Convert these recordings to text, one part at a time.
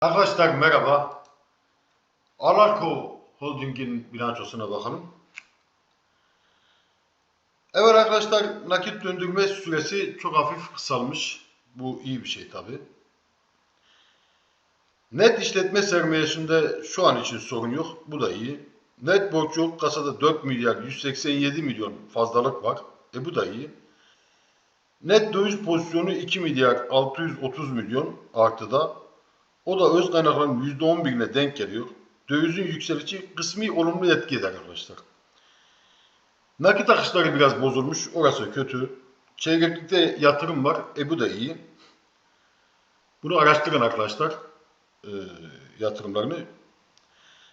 Arkadaşlar merhaba. Alarko Holding'in bilançosuna bakalım. Evet arkadaşlar nakit döndürme süresi çok hafif kısalmış. Bu iyi bir şey tabi. Net işletme sermayesinde şu an için sorun yok. Bu da iyi. Net borç yok. Kasada 4 milyar 187 milyon fazlalık var. E bu da iyi. Net döviz pozisyonu 2 milyar 630 milyon artıda. O da öz kaynakların %11'ine denk geliyor. Dövizin yükselişi kısmi olumlu etki eder arkadaşlar. Nakit akışları biraz bozulmuş. Orası kötü. Çeyreklikte yatırım var. E bu da iyi. Bunu araştırın arkadaşlar. E, yatırımlarını.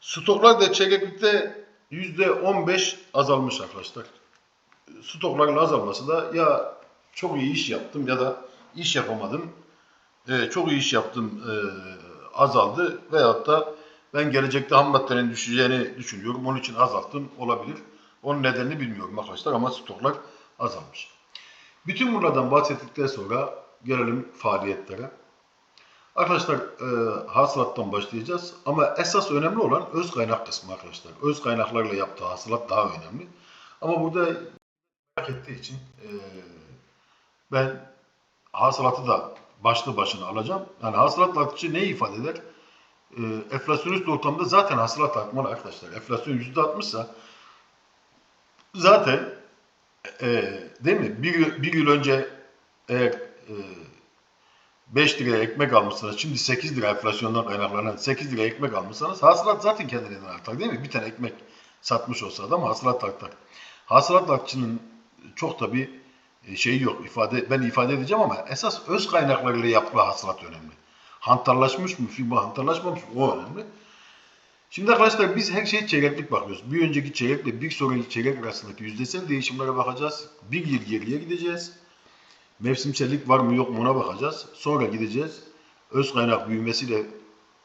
Stoklar da çeyreklikte %15 azalmış arkadaşlar. Stokların azalması da ya çok iyi iş yaptım ya da iş yapamadım. E, çok iyi iş yaptım e, azaldı veyahut da ben gelecekte ham düşeceğini düşünüyorum. Onun için azalttım olabilir. Onun nedenini bilmiyorum arkadaşlar ama stoklar azalmış. Bütün bunlardan bahsettikten sonra gelelim faaliyetlere. Arkadaşlar e, hasılattan başlayacağız ama esas önemli olan öz kaynak kısmı arkadaşlar. Öz kaynaklarla yaptığı hasılat daha önemli. Ama burada merak ettiği için e, ben hasılatı da başlı başına alacağım. Yani hasılat artışı ne ifade eder? E, enflasyonist ortamda zaten hasılat artmalı arkadaşlar. Enflasyon %60 ise zaten e, değil mi? Bir, bir yıl önce eğer e, 5 liraya ekmek almışsanız, şimdi 8 lira enflasyondan kaynaklanan 8 liraya ekmek almışsanız hasılat zaten kendiliğinden artar değil mi? Bir tane ekmek satmış olsa adam hasılat artar. Hasılat artışının çok da bir e, şeyi yok. ifade Ben ifade edeceğim ama esas öz kaynaklarıyla yaptığı hasılat önemli. Hantarlaşmış mı, firma hantarlaşmamış mı o önemli. Şimdi arkadaşlar biz her şeye çeyreklik bakıyoruz. Bir önceki çeyrekle bir sonraki çeyrek arasındaki yüzdesel değişimlere bakacağız. Bir yıl geriye gideceğiz. Mevsimsellik var mı yok mu ona bakacağız. Sonra gideceğiz. Öz kaynak büyümesiyle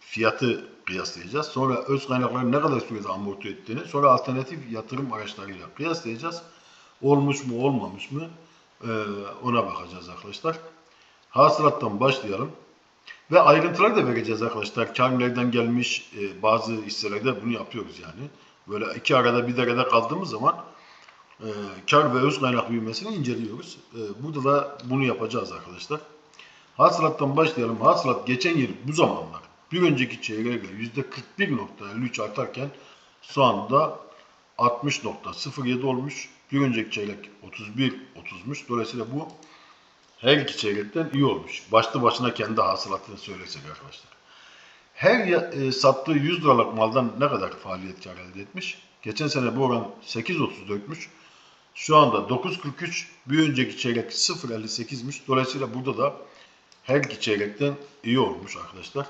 fiyatı kıyaslayacağız. Sonra öz kaynakların ne kadar sürede amorti ettiğini, sonra alternatif yatırım araçlarıyla kıyaslayacağız. Olmuş mu olmamış mı ona bakacağız arkadaşlar. Hasılattan başlayalım. Ve ayrıntıları da vereceğiz arkadaşlar. Kar nereden gelmiş e, bazı hisselerde bunu yapıyoruz yani. Böyle iki arada bir derede kaldığımız zaman e, kar ve öz kaynak büyümesini inceliyoruz. E, burada da bunu yapacağız arkadaşlar. Hasılattan başlayalım. Hasılat geçen yıl bu zamanlar bir önceki çeyreğe göre %41.53 artarken şu anda 60.07 olmuş. Bir önceki çeyrek 31.30'muş. Dolayısıyla bu her iki çeyrekten iyi olmuş. Başlı başına kendi hasılatını söylesek arkadaşlar. Her e, sattığı 100 liralık maldan ne kadar faaliyet kar elde etmiş? Geçen sene bu oran 8.34'müş. Şu anda 9.43. Bir önceki çeyrek 0.58'miş. Dolayısıyla burada da her iki çeyrekten iyi olmuş arkadaşlar.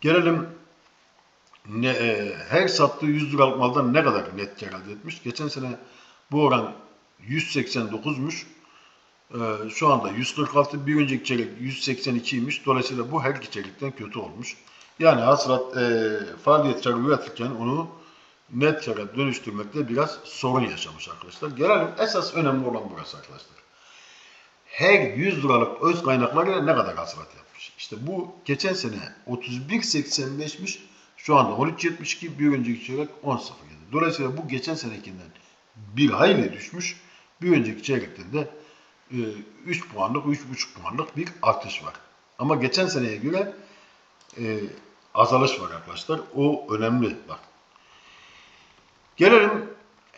Gelelim ne, e, her sattığı 100 liralık maldan ne kadar net kar elde etmiş? Geçen sene bu oran 189'muş. Ee, şu anda 146, bir önceki çeyrek 182'ymiş. Dolayısıyla bu her iki çeyrekten kötü olmuş. Yani hasılat e, faaliyet karı üretirken onu net kara dönüştürmekte biraz sorun yaşamış arkadaşlar. Gelelim esas önemli olan burası arkadaşlar. Her 100 liralık öz kaynaklarıyla ne kadar hasılat yapmış? İşte bu geçen sene 31.85'miş. Şu anda 13.72, bir önceki çeyrek 10.07. Dolayısıyla bu geçen senekinden bir hayli düşmüş. Bir önceki çeyrekte de e, 3 puanlık, 3,5 puanlık bir artış var. Ama geçen seneye göre e, azalış var arkadaşlar. O önemli bak. Gelelim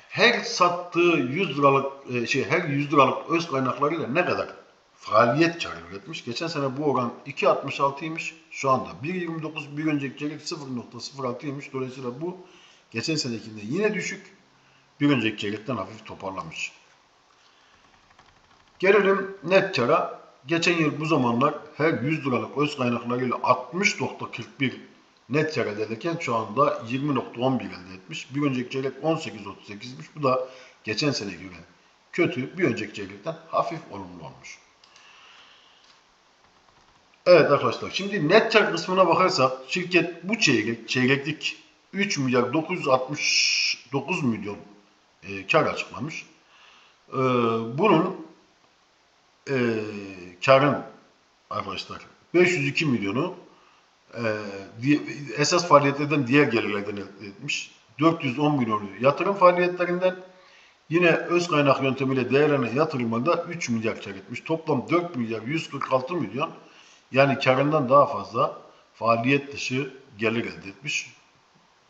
her sattığı 100 liralık e, şey her 100 liralık öz kaynaklarıyla ne kadar faaliyet karı üretmiş. Geçen sene bu oran 2.66'ymış. Şu anda 1.29 bir önceki çeyrek 0.06'ymış. Dolayısıyla bu geçen senekinden yine düşük. Bir önceki çeyrekten hafif toparlamış. Gelelim net kara. Geçen yıl bu zamanlar her 100 liralık öz kaynaklarıyla 60.41 net kar elde ederken şu anda 20.11 elde etmiş. Bir önceki çeyrek 18.38'miş. Bu da geçen sene göre kötü. Bir önceki çeyrekten hafif olumlu olmuş. Evet arkadaşlar şimdi net kar kısmına bakarsak şirket bu çeyrek çeyreklik 3 milyar 969 milyon e, kar açıklamış. E, bunun e, karın arkadaşlar 502 milyonu e, esas faaliyetlerden diğer gelirlerden elde etmiş. 410 milyonu yatırım faaliyetlerinden yine öz kaynak yöntemiyle değerlenen yatırımında 3 milyar kar etmiş. Toplam 4 milyar 146 milyon yani karından daha fazla faaliyet dışı gelir elde etmiş.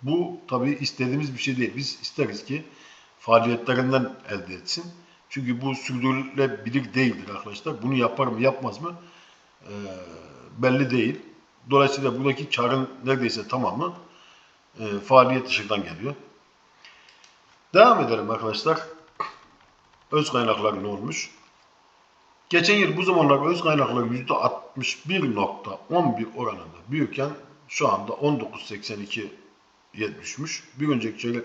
Bu tabii istediğimiz bir şey değil. Biz isteriz ki faaliyetlerinden elde etsin. Çünkü bu sürdürülebilir değildir arkadaşlar. Bunu yapar mı yapmaz mı Ee, belli değil. Dolayısıyla buradaki karın neredeyse tamamı e, faaliyet dışından geliyor. Devam edelim arkadaşlar. Öz kaynaklar ne olmuş? Geçen yıl bu zamanlar öz kaynaklar %61.11 oranında büyürken şu anda 19.82'ye düşmüş. Bir önceki çeyrek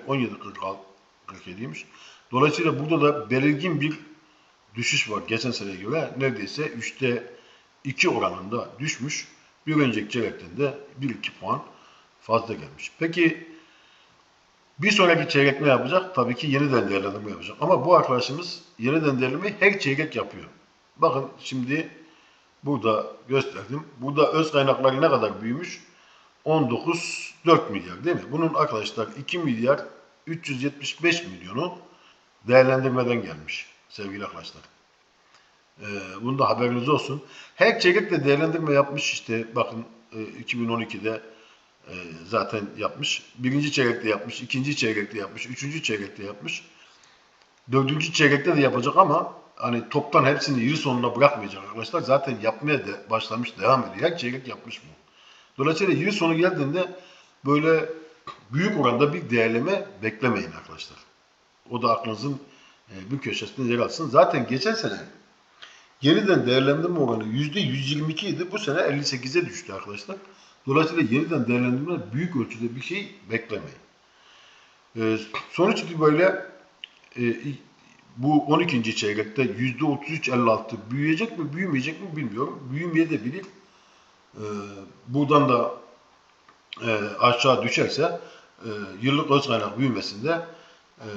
17.47'ymiş. Dolayısıyla burada da belirgin bir düşüş var geçen seneye göre. Neredeyse 3'te 2 oranında düşmüş. Bir önceki çeyrekten de 1-2 puan fazla gelmiş. Peki bir sonraki çeyrek ne yapacak? Tabii ki yeniden değerlendirme yapacak. Ama bu arkadaşımız yeniden değerlendirmeyi her çeyrek yapıyor. Bakın şimdi burada gösterdim. Burada öz kaynakları ne kadar büyümüş? 19,4 milyar değil mi? Bunun arkadaşlar 2 milyar 375 milyonu değerlendirmeden gelmiş sevgili arkadaşlar. Ee, bunun da haberiniz olsun. Her çeyrek de değerlendirme yapmış işte bakın e, 2012'de e, zaten yapmış. Birinci çeyrekte yapmış, ikinci çeyrekte yapmış, üçüncü çeyrekte yapmış. Dördüncü çeyrekte de yapacak ama hani toptan hepsini yıl sonuna bırakmayacak arkadaşlar. Zaten yapmaya da başlamış, devam ediyor. Her çeyrek yapmış bu. Dolayısıyla yıl sonu geldiğinde böyle büyük oranda bir değerleme beklemeyin arkadaşlar. O da aklınızın e, bir köşesinde yer alsın. Zaten geçen sene yeniden değerlendirme oranı %122 idi. Bu sene 58'e düştü arkadaşlar. Dolayısıyla yeniden değerlendirme büyük ölçüde bir şey beklemeyin. Ee, sonuç itibariyle e, bu 12. çeyrekte %33-56 büyüyecek mi büyümeyecek mi bilmiyorum. Büyümeye de bilir. Buradan da e, aşağı düşerse e, yıllık öz kaynak büyümesinde e,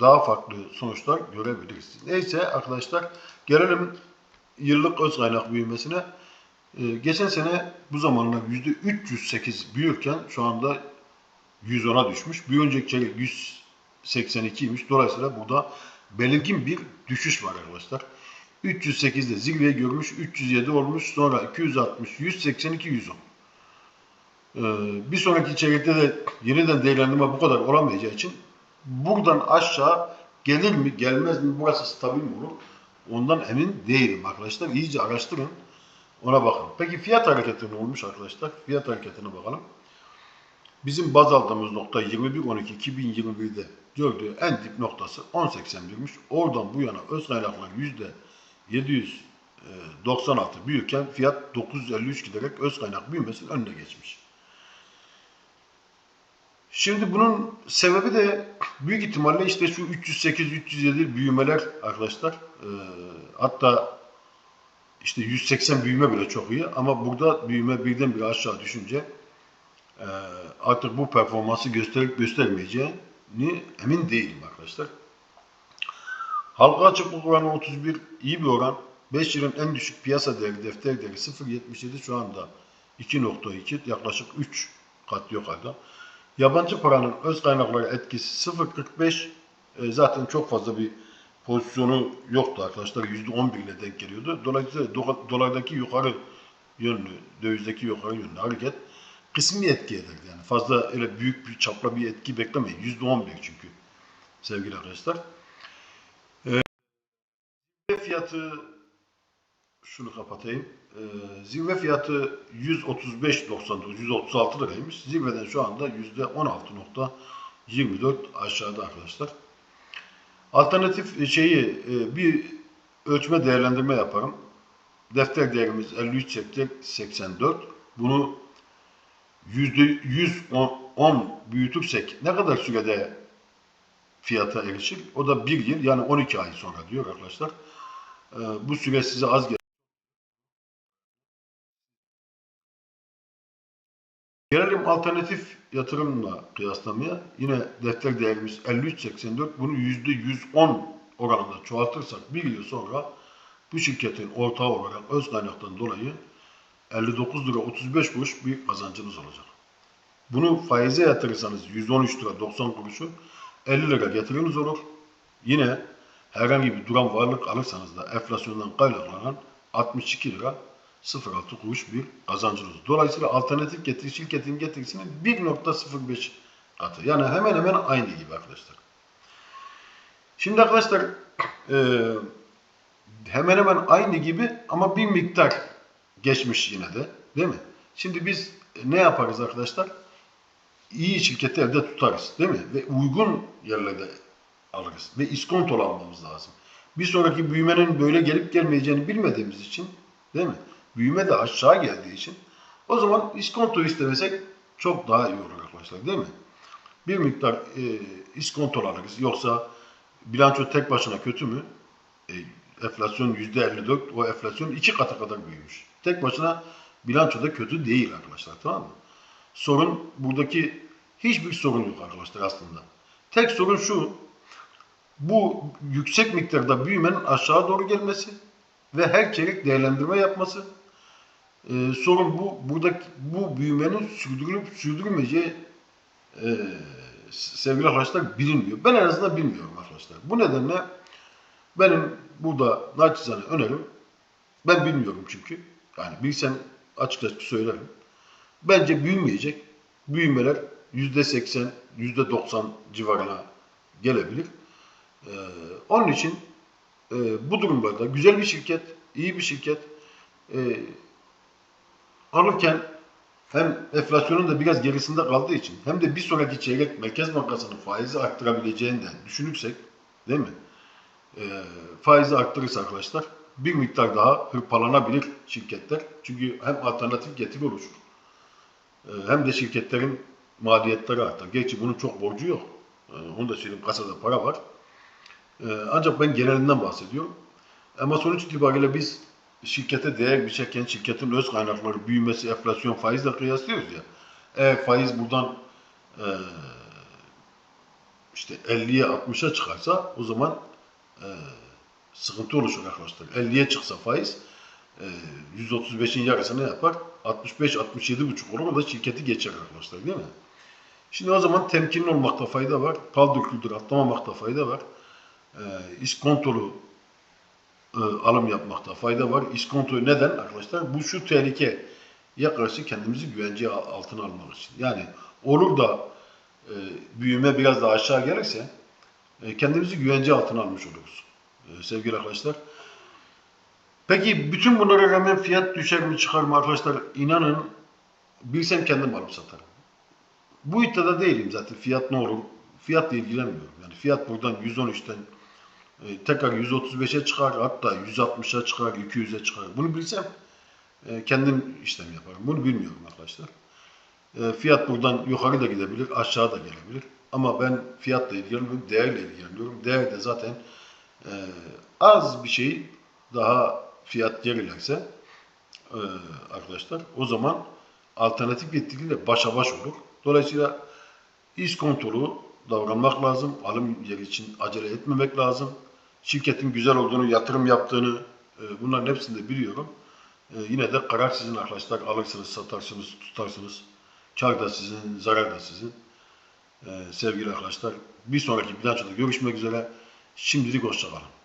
daha farklı sonuçlar görebiliriz. Neyse arkadaşlar gelelim yıllık öz kaynak büyümesine. Ee, geçen sene bu zamanlar %308 büyürken şu anda 110'a düşmüş. Bir önceki çeyrek 182'ymiş. Dolayısıyla burada belirgin bir düşüş var arkadaşlar. 308'de zirveyi görmüş, 307 olmuş, sonra 260, 182, 110. Ee, bir sonraki çeyrekte de yeniden değerlendirme bu kadar olamayacağı için buradan aşağı gelir mi, gelmez mi, burası stabil mi olur? Ondan emin değilim arkadaşlar. İyice araştırın. Ona bakın. Peki fiyat hareketi ne olmuş arkadaşlar? Fiyat hareketine bakalım. Bizim baz aldığımız nokta 21.12.2021'de gördüğü en dip noktası 10.81'miş. Oradan bu yana öz kaynaklar %796 büyürken fiyat 953 giderek öz kaynak büyümesinin önüne geçmiş. Şimdi bunun sebebi de büyük ihtimalle işte şu 308-307 büyümeler arkadaşlar. Ee, hatta işte 180 büyüme bile çok iyi ama burada büyüme birdenbire aşağı düşünce e, artık bu performansı gösterip göstermeyeceğini emin değilim arkadaşlar. Halka açıklık oranı 31 iyi bir oran. 5 yılın en düşük piyasa değeri defter değeri 0.77 şu anda 2.2 yaklaşık 3 kat yukarıda. Yabancı paranın öz kaynakları etkisi 0.45 e, zaten çok fazla bir pozisyonu yoktu arkadaşlar. %11 ile denk geliyordu. Dolayısıyla do- dolardaki yukarı yönlü, dövizdeki yukarı yönlü hareket kısmi etki eder. Yani fazla öyle büyük bir çapla bir etki beklemeyin. %11 çünkü sevgili arkadaşlar. Ee, fiyatı şunu kapatayım. Ee, zirve fiyatı 135.99, 136 liraymış. Zirveden şu anda %16.24 aşağıda arkadaşlar. Alternatif şeyi e, bir ölçme değerlendirme yaparım. Defter değerimiz 53.84. Bunu %110 büyütürsek ne kadar sürede fiyata erişir? O da bir yıl yani 12 ay sonra diyor arkadaşlar. Ee, Bu süre size az gelir. Gelelim alternatif yatırımla kıyaslamaya. Yine defter değerimiz 53.84. Bunu %110 oranında çoğaltırsak bir yıl sonra bu şirketin ortağı olarak öz kaynaktan dolayı 59 lira 35 kuruş bir kazancınız olacak. Bunu faize yatırırsanız 113 lira 90 kuruşu 50 lira getiriniz olur. Yine herhangi bir duran varlık alırsanız da enflasyondan kaynaklanan 62 lira 06 kuruş bir kazancınız. Dolayısıyla alternatif getiri şirketin getirisinin 1.05 katı. Yani hemen hemen aynı gibi arkadaşlar. Şimdi arkadaşlar eee hemen hemen aynı gibi ama bir miktar geçmiş yine de. Değil mi? Şimdi biz ne yaparız arkadaşlar? İyi şirketi elde tutarız. Değil mi? Ve uygun yerlerde alırız. Ve iskontolu almamız lazım. Bir sonraki büyümenin böyle gelip gelmeyeceğini bilmediğimiz için değil mi? Büyüme de aşağı geldiği için o zaman iskonto istemesek çok daha iyi olur arkadaşlar değil mi? Bir miktar e, iskontolu alırız. Yoksa bilanço tek başına kötü mü? E, enflasyon %54, o enflasyon iki katı kadar büyümüş. Tek başına bilançoda kötü değil arkadaşlar tamam mı? Sorun buradaki hiçbir sorun yok arkadaşlar aslında. Tek sorun şu, bu yüksek miktarda büyümenin aşağı doğru gelmesi ve her çeyrek değerlendirme yapması. Ee, sorun bu, buradaki bu büyümenin sürdürülüp sürdürülmeyeceği e, sevgili arkadaşlar bilinmiyor. Ben en azından bilmiyorum arkadaşlar. Bu nedenle benim burada naçizane önerim, ben bilmiyorum çünkü. Yani bilsem açık açık söylerim. Bence büyümeyecek. Büyümeler %80, %90 civarına gelebilir. Ee, onun için e, bu durumlarda güzel bir şirket, iyi bir şirket e, alırken hem enflasyonun da biraz gerisinde kaldığı için hem de bir sonraki çeyrek Merkez Bankası'nın faizi arttırabileceğini de düşünürsek değil mi? E, faizi arttırırsa arkadaşlar bir miktar daha hırpalanabilir şirketler. Çünkü hem alternatif getiri oluşur e, hem de şirketlerin maliyetleri artar. Gerçi bunun çok borcu yok. E, onu da söyleyeyim kasada para var. E, ancak ben genelinden bahsediyorum. Ama sonuç itibariyle biz şirkete değer biçerken şirketin öz kaynakları büyümesi, enflasyon, faizle kıyaslıyoruz ya. Eğer faiz buradan e, işte 50'ye 60'a çıkarsa o zaman e, sıkıntı oluşur arkadaşlar. 50'ye çıksa faiz e, 135'in yarısı ne yapar? 65-67,5 olur. O da şirketi geçer arkadaşlar değil mi? Şimdi o zaman temkinli olmakta fayda var. Paldır küldür atlamamakta fayda var. E, iskontolu e, alım yapmakta fayda var. İskontoyu neden arkadaşlar? Bu şu tehlike karşı kendimizi güvence altına için. Yani olur da e, büyüme biraz daha aşağı gelirse e, kendimizi güvence altına almış oluruz. E, sevgili arkadaşlar. Peki bütün bunlara rağmen fiyat düşer mi çıkar mı arkadaşlar? İnanın bilsem kendim alıp satarım. Bu iddiada değilim zaten. Fiyat ne olur? Fiyatla ilgilenmiyorum. Yani fiyat buradan 113'ten e, tekrar 135'e çıkar, hatta 160'a çıkar, 200'e çıkar. Bunu bilsem e, kendim işlem yaparım. Bunu bilmiyorum arkadaşlar. E, fiyat buradan yukarı da gidebilir, aşağı da gelebilir. Ama ben fiyatla ilgileniyorum, değerle ilgileniyorum. Değer de zaten e, az bir şey daha fiyat gerilerse e, arkadaşlar o zaman alternatif yetkiliyle başa baş olur. Dolayısıyla iskontolu davranmak lazım. Alım yeri için acele etmemek lazım. Şirketin güzel olduğunu, yatırım yaptığını e, bunların hepsini de biliyorum. E, yine de karar sizin arkadaşlar. Alırsınız, satarsınız, tutarsınız. Kar da sizin, zarar da sizin. E, sevgili arkadaşlar bir sonraki bilançoda görüşmek üzere. Şimdilik hoşçakalın.